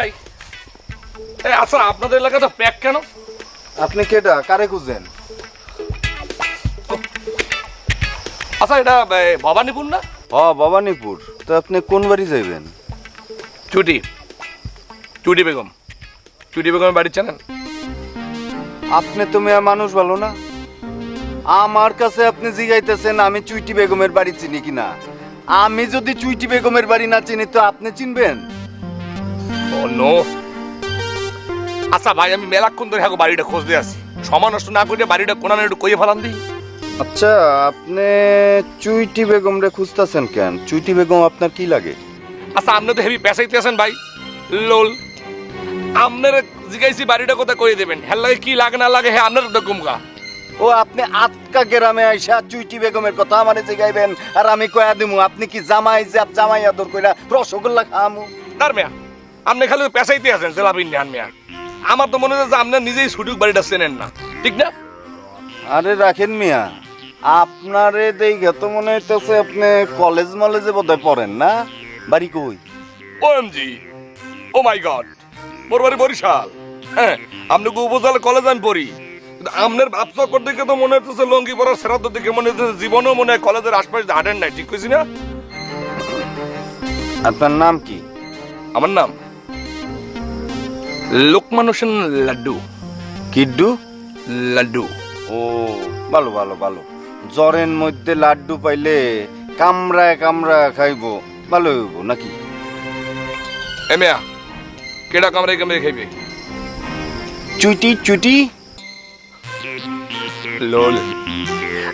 এই, এ আচ্ছা আপনাদের এলাকাতে প্যাক কেন? আপনি কেডা? কারে খুঁজেন আচ্ছা এটা ভবানীপুর না? হ ভবানীপুর। তো আপনি কোন বাড়ি যাইবেন? চুটি চুটি বেগম। চুটি বেগমের বাড়ি চেনেন? আপনি তো মেয়া মানুষ ভালো না। আমার কাছে আপনি জিগাইতেছেন আমি চুইটি বেগমের বাড়ি চিনি কিনা। আমি যদি চুইটি বেগমের বাড়ি না চিনি তো আপনি চিনবেন? Oh no. আচ্ছা ভাই আমি মেলাক্ষণ ধরে বাড়িটা খোঁজ দিয়ে আসি। সময় নষ্ট না করে বাড়িটা কোনানে একটু কইয়ে ফেলান দিই আচ্ছা আপনি চুইটি বেগম রে খুঁজতেছেন কেন? চুইটি বেগম আপনার কি লাগে? আচ্ছা আপনি তো হেভি পেশাইতে আছেন ভাই। লোল আপনার জিগাইছি বাড়িটা কোথায় কইয়ে দেবেন? হ্যাঁ লাগে কি লাগে না লাগে হ্যাঁ আপনার তো গুমগা। ও আপনি আটকা গ্রামে আইসা চুইটি বেগমের কথা আমারে জিগাইবেন আর আমি কয়া দিমু আপনি কি জামাই জাপ জামাই আদর কইরা রসগোল্লা খামু? তার মেয়া আপনি খালি পেশাইতে আছেন জেলাপিন নিহান মেয়া। আমার তো মনে হয় যে আপনার নিজেই সুযোগ বাড়িটা চেনেন না ঠিক না? আরে রাখেন মিয়া আপনারে দেখে তো মনে হইতেছে আপনি কলেজ মলেজে বোধহয় পড়েন না? বাড়ি কই? OMG oh my god. মোর বাড়ি বরিশাল। হ্যাঁ আপনি উপজেলা কলেজ আমি পড়ি। ব্যবসা করতে দেখে তো মনে হচ্ছে লঙ্গি পড়ার সেরাত দেখে মনে হচ্ছে জীবনেও মনে হয় কলেজের আশপাশে হাঁটেন নাই ঠিক কইছি না? আপনার নাম কি? আমার নাম লোকমান হোসেন লাড্ডু। কিড্ডু? লাড্ডু। ও ভালো ভালো ভালো। জ্বরের মধ্যে লাড্ডু পাইলে কামড়ায় কামড়ায় খাইবো। ভালো হইব নাকি? এ মেয়া কেডা কামড়ে কামড়ে খাইবে? চুইটি চুটি লোল।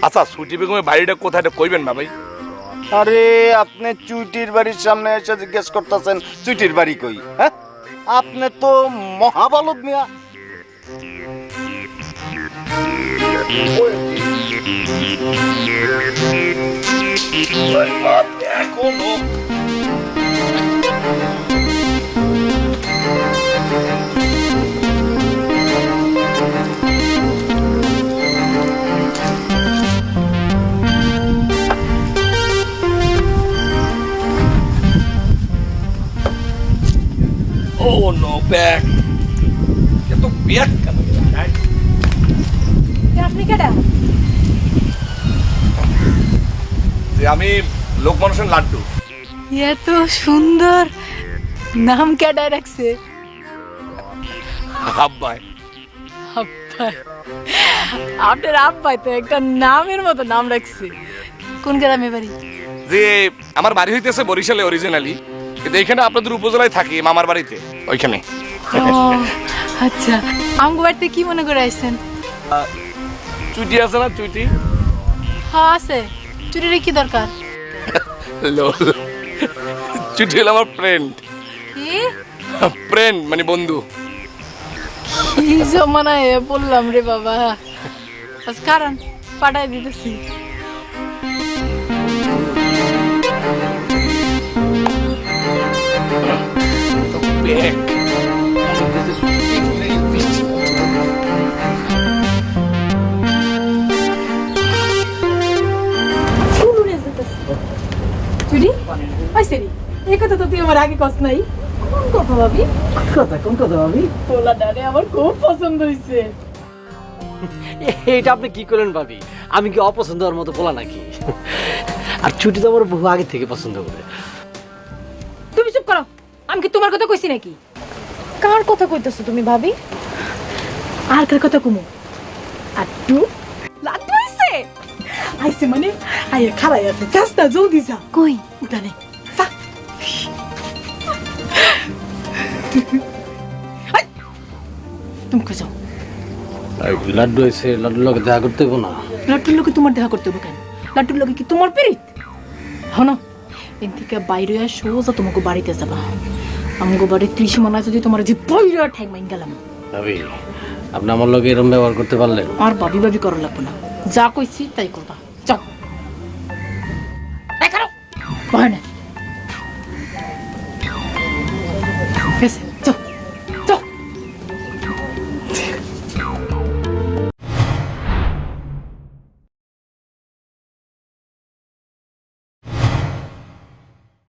আচ্ছা সুটি বেগমের বাড়িটা কোথায় এটা কইবেন না ভাই আরে আপনি চুইটির বাড়ির সামনে এসে জিজ্ঞেস করতেছেন চুইটির বাড়ি কই? হ্যাঁ? আপনি তো মহাবালক মিয়া। এখনও Back. এত ব্যাগ কেন? আপনি কেডা? যে আমি লোক মানুষের লাড্ডু। এত সুন্দর। নাম কেডা রাখছে? আব্বাই। আব্বাই। আপনার আব্বাই তো একটা নামের মতো নাম রাখছে। কোন গ্রামে বাড়ি? যে আমার বাড়ি হইতেছে বরিশালে অরিজিনালি কিন্তু এখানে আপনাদের উপজেলায় থাকি মামার বাড়িতে ওইখানে। আচ্ছা। আমগো বাড়িতে কি মনে করে আইছেন? চুটি আছে না চুটি? হ্যাঁ আছে। চুরির কি দরকার? চুটি হলো আমার ফ্রেন্ড কি? ফ্রেন্ড মানে বন্ধু। কি জমানায় বললাম রে বাবা। কারণ পাঠাই দিতেছি। চুরি পাইছে এই কথা তো তুই আমার আগে কস নাই। কোন কথা ভাবি? কথা কোন কথা ভাবি? পোলা ডারে আমার খুব পছন্দ হইছে। এটা আপনি কি করলেন ভাবি? আমি কি অপছন্দ হওয়ার মতো বলা নাকি? আর ছুটি তো আমার বহু আগে থেকে পছন্দ করে। তুমি চুপ করো আমি কি তোমার কথা কইছি নাকি? কার কথা কইতেছো তুমি ভাবি? আর কার কথা কুমু? লাট্টু আইছে আইছে মানে আইয়া খাড়াই আছে যাস জলদি যা কই উঠানে যা তুমি যাও লাড্ডু এসে লাড্ডুর লোক দেখা করতে হইবো না লাট্টুর লোকে তোমার দেখা করতে হবে কেন লাট্টুর লোকে কি তোমার পিরিত হন এন থেকে বাইরে সোজা তোমাকে বাড়িতে যাবা আমগো বাড়ির ত্রিসীমানা যদি তোমার যে বইরা ঠ্যাং মাইন গেলাম আপনি আমার লোক এরম ব্যবহার করতে পারলেন আর ভাবি ভাবি করা লাগবে না যা কইছি তাই করবা